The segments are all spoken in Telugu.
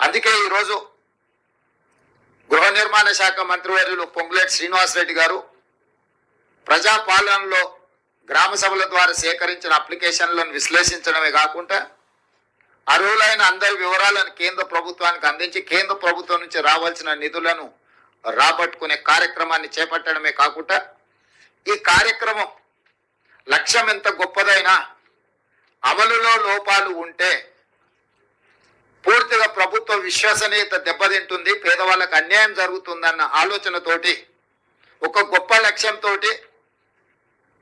అందుకే ఈరోజు గృహ నిర్మాణ శాఖ మంత్రివర్యులు పొంగులేటి శ్రీనివాసరెడ్డి గారు ప్రజాపాలనలో గ్రామ సభల ద్వారా సేకరించిన అప్లికేషన్లను విశ్లేషించడమే కాకుండా అర్హులైన అందరి వివరాలను కేంద్ర ప్రభుత్వానికి అందించి కేంద్ర ప్రభుత్వం నుంచి రావాల్సిన నిధులను రాబట్టుకునే కార్యక్రమాన్ని చేపట్టడమే కాకుండా ఈ కార్యక్రమం లక్ష్యం ఎంత గొప్పదైనా అమలులో లోపాలు ఉంటే పూర్తిగా ప్రభుత్వ విశ్వసనీయత దెబ్బతింటుంది. పేదవాళ్ళకు అన్యాయం జరుగుతుందన్న ఆలోచనతోటి ఒక గొప్ప లక్ష్యంతో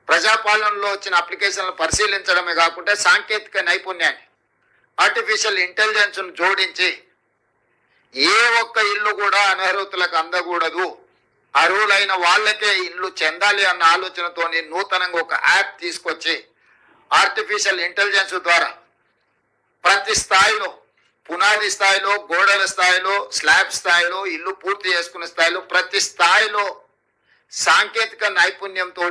ప్రజాపాలనలో వచ్చిన అప్లికేషన్లు పరిశీలించడమే కాకుండా సాంకేతిక నైపుణ్యాన్ని ఆర్టిఫిషియల్ ఇంటెలిజెన్స్ను జోడించి ఏ ఒక్క ఇల్లు కూడా అనర్హతలకు అందకూడదు. అర్హులైన వాళ్ళకే ఇల్లు చెందాలి అన్న ఆలోచనతోని నూతనంగా ఒక యాప్ తీసుకొచ్చి ఆర్టిఫిషియల్ ఇంటెలిజెన్స్ ద్వారా ప్రతి స్థాయిలో పునాది స్థాయిలో గోడల స్థాయిలో స్లాబ్ స్థాయిలో ఇల్లు పూర్తి చేసుకునే స్థాయిలో ప్రతి స్థాయిలో సాంకేతిక నైపుణ్యంతో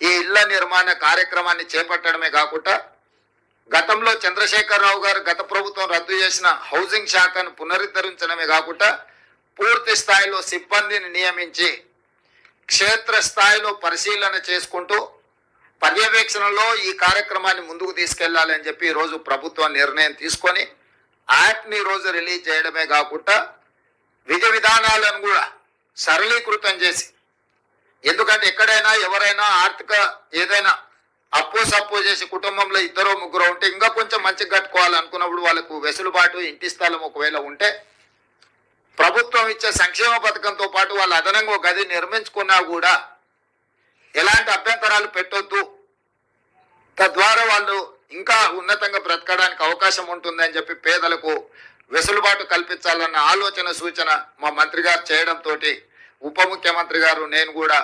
ఈ ఇళ్ళ నిర్మాణ కార్యక్రమాన్ని చేపట్టడమే కాకుండా గతంలో చంద్రశేఖరరావు గారు గత ప్రభుత్వం రద్దు చేసిన హౌసింగ్ శాఖను పునరుద్ధరించడమే కాకుండా పూర్తి స్థాయిలో సిబ్బందిని నియమించి క్షేత్ర స్థాయిలో పరిశీలన చేసుకుంటూ పర్యవేక్షణలో ఈ కార్యక్రమాన్ని ముందుకు తీసుకెళ్ళాలని చెప్పి ఈరోజు ప్రభుత్వం నిర్ణయం తీసుకొని యాక్ట్ని ఈరోజు రిలీజ్ చేయడమే కాకుండా విధి విధానాలను కూడా సరళీకృతం చేసి ఎందుకంటే ఎక్కడైనా ఎవరైనా ఆర్థిక ఏదైనా అప్పు సప్పు చేసి కుటుంబంలో ఇద్దరు ముగ్గురు ఉంటే ఇంకా కొంచెం మంచిగా కట్టుకోవాలనుకున్నప్పుడు వాళ్ళకు వెసులుబాటు ఇంటి స్థలం ఒకవేళ ఉంటే ప్రభుత్వం ఇచ్చే సంక్షేమ పథకంతో పాటు వాళ్ళు అదనంగా ఒక గది నిర్మించుకున్నా కూడా ఎలాంటి అభ్యంతరాలు పెట్టొద్దు. తద్వారా వాళ్ళు ఇంకా ఉన్నతంగా బ్రతకడానికి అవకాశం ఉంటుందని చెప్పి పేదలకు వెసులుబాటు కల్పించాలన్న ఆలోచన సూచన మా మంత్రి గారు చేయడంతో ఉప ముఖ్యమంత్రి గారు నేను కూడా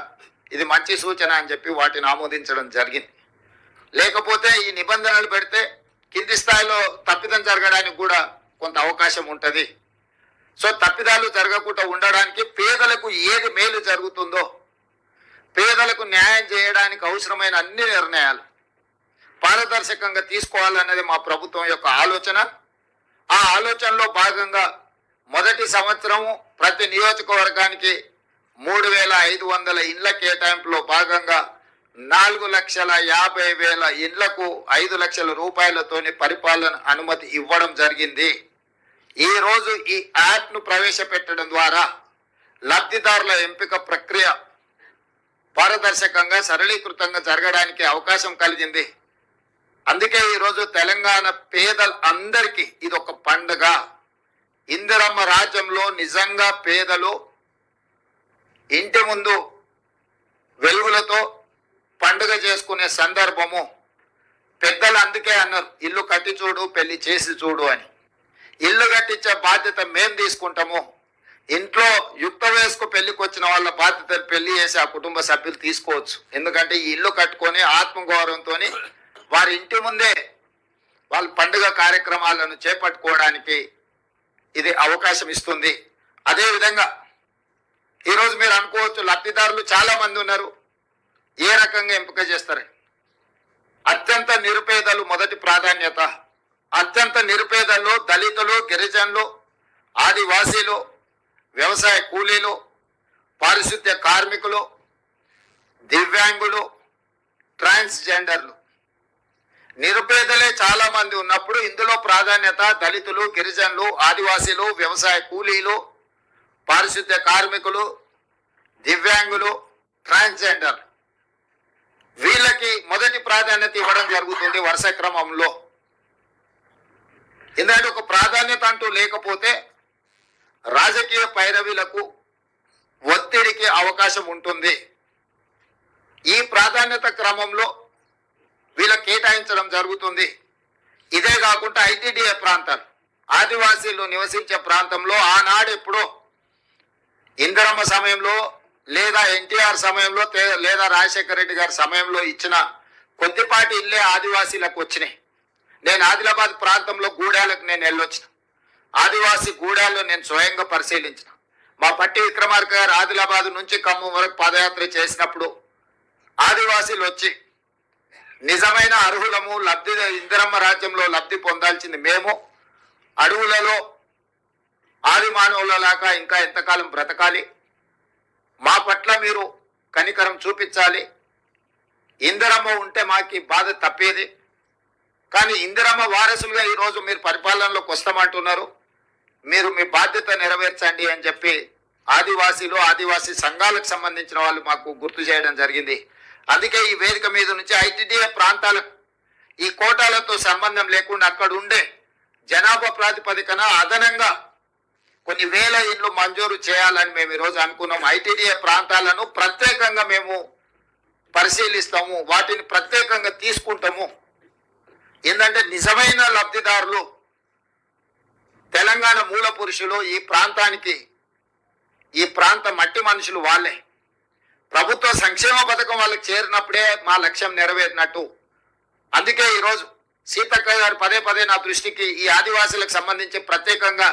ఇది మంచి సూచన అని చెప్పి వాటిని ఆమోదించడం జరిగింది. లేకపోతే ఈ నిబంధనలు పెడితే కింది స్థాయిలో తప్పిదం జరగడానికి కూడా కొంత అవకాశం ఉంటుంది. సో తప్పిదాలు జరగకుండా ఉండడానికి పేదలకు ఏది మేలు జరుగుతుందో పేదలకు న్యాయం చేయడానికి అవసరమైన అన్ని నిర్ణయాలు పారదర్శకంగా తీసుకోవాలన్నది మా ప్రభుత్వం యొక్క ఆలోచన. ఆ ఆలోచనలో భాగంగా మొదటి సంవత్సరము ప్రతి నియోజకవర్గానికి మూడు వేల ఐదు వందల ఇండ్ల కేటాయింపులో భాగంగా నాలుగు లక్షల యాభై వేల ఇండ్లకు ఐదు లక్షల రూపాయలతోని పరిపాలన అనుమతి ఇవ్వడం జరిగింది. ఈరోజు ఈ యాప్ను ప్రవేశపెట్టడం ద్వారా లబ్ధిదారుల ఎంపిక ప్రక్రియ పారదర్శకంగా సరళీకృతంగా జరగడానికి అవకాశం కలిగింది. అందుకే ఈరోజు తెలంగాణ పేదల అందరికీ ఇది ఒక పండుగ. ఇందిరమ్మ రాజ్యంలో నిజంగా పేదలు ఇంటి ముందు వెలుగులతో పండుగ చేసుకునే సందర్భము. పెద్దలు అందుకే అన్నారు ఇల్లు కట్టి చూడు పెళ్ళి చేసి చూడు అని. ఇల్లు కట్టించే బాధ్యత మేం తీసుకుంటాము. ఇంట్లో యుక్త వయస్కు పెళ్ళికి వచ్చిన వాళ్ళ బాధ్యతలు పెళ్ళి చేసి ఆ కుటుంబ సభ్యులు తీసుకోవచ్చు. ఎందుకంటే ఈ ఇల్లు కట్టుకొని ఆత్మగౌరవంతో వారి ఇంటి ముందే వాళ్ళ పండుగ కార్యక్రమాలను చేపట్టుకోవడానికి ఇది అవకాశం ఇస్తుంది. అదేవిధంగా ఈరోజు మీరు అనుకోవచ్చు లబ్ధిదారులు చాలా మంది ఉన్నారు. ఏ రకంగా ఎంపిక చేస్తారు? అత్యంత నిరుపేదలు మొదటి ప్రాధాన్యత. అత్యంత నిరుపేదలు దళితులు గిరిజనులు ఆదివాసీలు వ్యవసాయ కూలీలు పారిశుద్ధ్య కార్మికులు దివ్యాంగులు ట్రాన్స్జెండర్లు. నిరుపేదలే చాలా మంది ఉన్నప్పుడు ఇందులో ప్రాధాన్యత దళితులు గిరిజనులు ఆదివాసీలు వ్యవసాయ కూలీలు పారిశుద్ధ్య కార్మికులు దివ్యాంగులు ట్రాన్స్జెండర్. వీళ్ళకి మొదటి ప్రాధాన్యత ఇవ్వడం జరుగుతుంది వరుస క్రమంలో. ఎందుకంటే ఒక ప్రాధాన్యత అంటూ లేకపోతే రాజకీయ పైరవీలకు ఒత్తిడికి అవకాశం ఉంటుంది. ఈ ప్రాధాన్యత క్రమంలో వీళ్ళకి కేటాయించడం జరుగుతుంది. ఇదే కాకుండా ఐటీడీఏ ప్రాంతాలు. ఆదివాసీలు నివసించే ప్రాంతంలో ఆనాడు ఎప్పుడో ఇందిరమ్మ సమయంలో లేదా ఎన్టీఆర్ సమయంలో లేదా రాజశేఖర రెడ్డి గారి సమయంలో ఇచ్చిన కొద్దిపాటి ఇల్లే ఆదివాసీలకు వచ్చినాయి. నేను ఆదిలాబాద్ ప్రాంతంలో గూడాలకు నేను వెళ్ళొచ్చిన. ఆదివాసీ గూడాల్లో నేను స్వయంగా పరిశీలించిన. మా పట్టి విక్రమార్క గారు ఆదిలాబాద్ నుంచి ఖమ్మం వరకు పాదయాత్ర చేసినప్పుడు ఆదివాసీలు వచ్చి నిజమైన అర్హులము లబ్ధి ఇందిరమ్మ రాజ్యంలో లబ్ధి పొందాల్సింది మేము. అడవులలో ఆది మానవులలాగా ఇంకా ఎంతకాలం బ్రతకాలి? మా పట్ల మీరు కనికరం చూపించాలి. ఇందిరమ్మ ఉంటే మాకి బాధ తప్పేది. కానీ ఇందిరమ్మ వారసులుగా ఈరోజు మీరు పరిపాలనలోకి వస్తామంటున్నారు. మీరు మీ బాధ్యత నెరవేర్చండి అని చెప్పి ఆదివాసీలు ఆదివాసీ సంఘాలకు సంబంధించిన వాళ్ళు మాకు గుర్తు చేయడం జరిగింది. అందుకే ఈ వేదిక మీద నుంచి ఐటీడీఏ ప్రాంతాలకు ఈ కోటాలతో సంబంధం లేకుండా అక్కడ ఉండే జనాభా ప్రాతిపదికన అదనంగా కొన్ని వేల ఇండ్లు మంజూరు చేయాలని మేము ఈరోజు అనుకున్నాం. ఐటీడీఏ ప్రాంతాలను ప్రత్యేకంగా మేము పరిశీలిస్తాము. వాటిని ప్రత్యేకంగా తీసుకుంటాము. ఏంటంటే నిజమైన లబ్ధిదారులు తెలంగాణ మూల పురుషులు ఈ ప్రాంతానికి ఈ ప్రాంత మట్టి మనుషులు వాళ్ళే. ప్రభుత్వ సంక్షేమ పథకం వాళ్ళకి చేరినప్పుడే మా లక్ష్యం నెరవేరినట్టు. అందుకే ఈరోజు సీతక్క గారు పదే పదే నా దృష్టికి ఈ ఆదివాసులకు సంబంధించి ప్రత్యేకంగా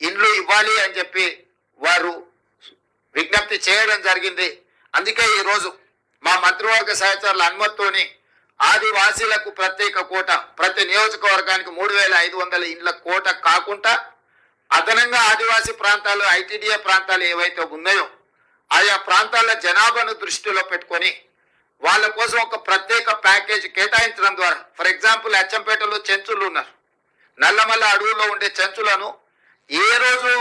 ఇండ్లు ఇవ్వాలి అని చెప్పి వారు విజ్ఞప్తి చేయడం జరిగింది. అందుకే ఈరోజు మా మంత్రివర్గ సహచరుల అనుమతితోని ఆదివాసీలకు ప్రత్యేక కోట ప్రతి నియోజకవర్గానికి మూడు వేల ఐదు వందల ఇండ్ల కోట కాకుండా అదనంగా ఆదివాసీ ప్రాంతాలు ఐటీడీఏ ప్రాంతాలు ఏవైతే ఉన్నాయో ఆయా ప్రాంతాల జనాభాను దృష్టిలో పెట్టుకొని వాళ్ళ కోసం ఒక ప్రత్యేక ప్యాకేజ్ కేటాయించడం ద్వారా ఫర్ ఎగ్జాంపుల్ అచ్చంపేటలో చెంచులు ఉన్నారు. నల్లమల్ల అడవుల్లో ఉండే చెంచులను ఏ రోజు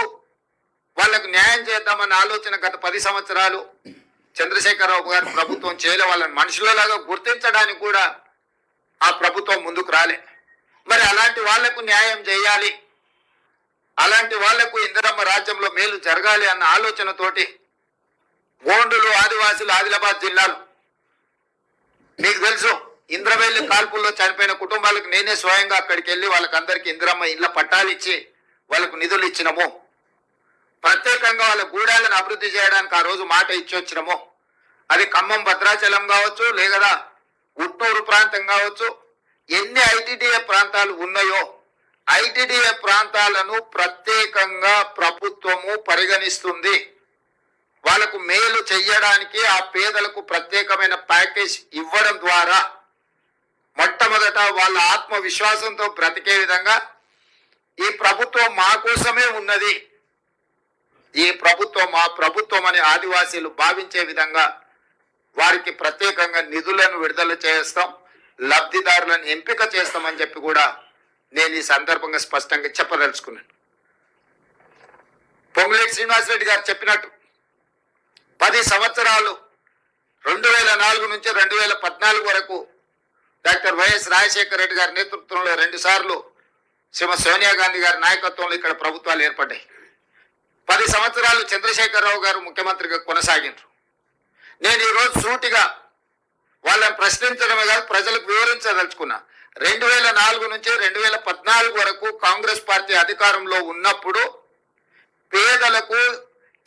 వాళ్ళకు న్యాయం చేద్దామన్న ఆలోచన గత పది సంవత్సరాలు చంద్రశేఖరరావు గారి ప్రభుత్వం చేయలే వాళ్ళని మనుషులలాగా గుర్తించడానికి కూడా ఆ ప్రభుత్వం ముందుకు రాలే. మరి అలాంటి వాళ్ళకు న్యాయం చేయాలి అలాంటి వాళ్ళకు ఇందిరమ్మ రాజ్యంలో మేలు జరగాలి అన్న ఆలోచనతోటి గోండులు ఆదివాసులు ఆదిలాబాద్ జిల్లాలు. మీకు తెలుసు ఇంద్రవెల్లి కాల్పుల్లో చనిపోయిన కుటుంబాలకు నేనే స్వయంగా అక్కడికి వెళ్ళి వాళ్ళకందరికి ఇందిరమ్మ ఇళ్ళ పట్టాలు ఇచ్చి వాళ్ళకు నిధులు ఇచ్చినము. ప్రత్యేకంగా వాళ్ళ గూడాలను అభివృద్ధి చేయడానికి ఆ రోజు మాట ఇచ్చొచ్చినము అది ఖమ్మం భద్రాచలం కావచ్చు లేదా గుట్టూరు ప్రాంతం కావచ్చు ఎన్ని ఐటీడీఏ ప్రాంతాలు ఉన్నాయో ఐటీడీఏ ప్రాంతాలను ప్రత్యేకంగా ప్రభుత్వము పరిగణిస్తుంది. వాళ్ళకు మేలు చెయ్యడానికి ఆ పేదలకు ప్రత్యేకమైన ప్యాకేజ్ ఇవ్వడం ద్వారా మొట్టమొదట వాళ్ళ ఆత్మవిశ్వాసంతో బ్రతికే విధంగా ఈ ప్రభుత్వం మా కోసమే ఉన్నది. ఈ ప్రభుత్వం మా ప్రభుత్వం అని ఆదివాసీలు భావించే విధంగా వారికి ప్రత్యేకంగా నిధులను విడుదల చేస్తాం లబ్ధిదారులను ఎంపిక చేస్తామని చెప్పి కూడా నేను ఈ సందర్భంగా స్పష్టంగా చెప్పదలుచుకున్నాను. పొంగులేటి శ్రీనివాసరెడ్డి గారు చెప్పినట్టు పది సంవత్సరాలు రెండు వేల నాలుగు నుంచి రెండు వేల పద్నాలుగు వరకు డాక్టర్ వైఎస్ రాజశేఖర రెడ్డి గారి నేతృత్వంలో రెండు సార్లు శ్రీమతి సోనియా గాంధీ గారి నాయకత్వంలో ఇక్కడ ప్రభుత్వాలు ఏర్పడ్డాయి. పది సంవత్సరాలు చంద్రశేఖరరావు గారు ముఖ్యమంత్రిగా కొనసాగిండ్రు. నేను ఈరోజు సూటిగా వాళ్ళని ప్రశ్నించడమే కాదు ప్రజలకు వివరించదలుచుకున్నా. రెండు వేల నాలుగు నుంచి రెండు వేల పద్నాలుగు వరకు కాంగ్రెస్ పార్టీ అధికారంలో ఉన్నప్పుడు పేదలకు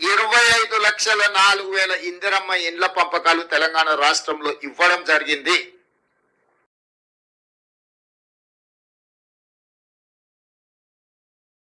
ఇరవై ఐదు లక్షల నాలుగు వేల ఇందిరమ్మ ఇండ్ల పంపకాలు తెలంగాణ రాష్ట్రంలో ఇవ్వడం జరిగింది.